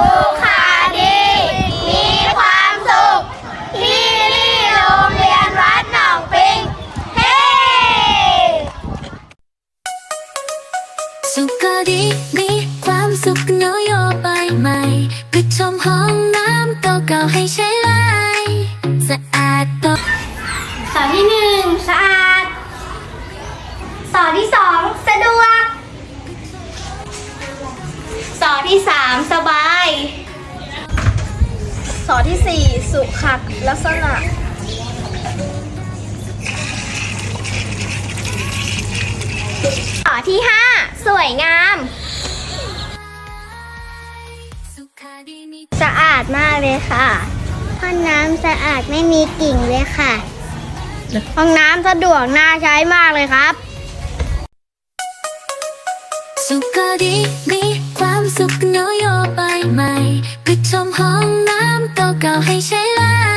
สุขาดี มีความสุข ที่นี่โรงเรียนวัดหนองปิง เฮ้ สุขก็ดีมีความสุขนโยบายใหม่ปิดชมห้องน้ำเก่าๆให้ใช้ไลสะอาดตสอนที่หนึ่งสะอาด สอนที่สองสะดวก สอนที่สามสบายส อที่สี่สุขัดลักษณะสอที่ห้าสวยงาม สะอาดมากเลยค่ะ ห้องน้ำสะอาดไม่มีกลิ่นเลยค่ะ ห้องน้ำสะดวกน่าใช้มากเลยครับ สุขก็ดีมีความสุขนโยบายใหม่ปิดชมห้อง 高喊谁来？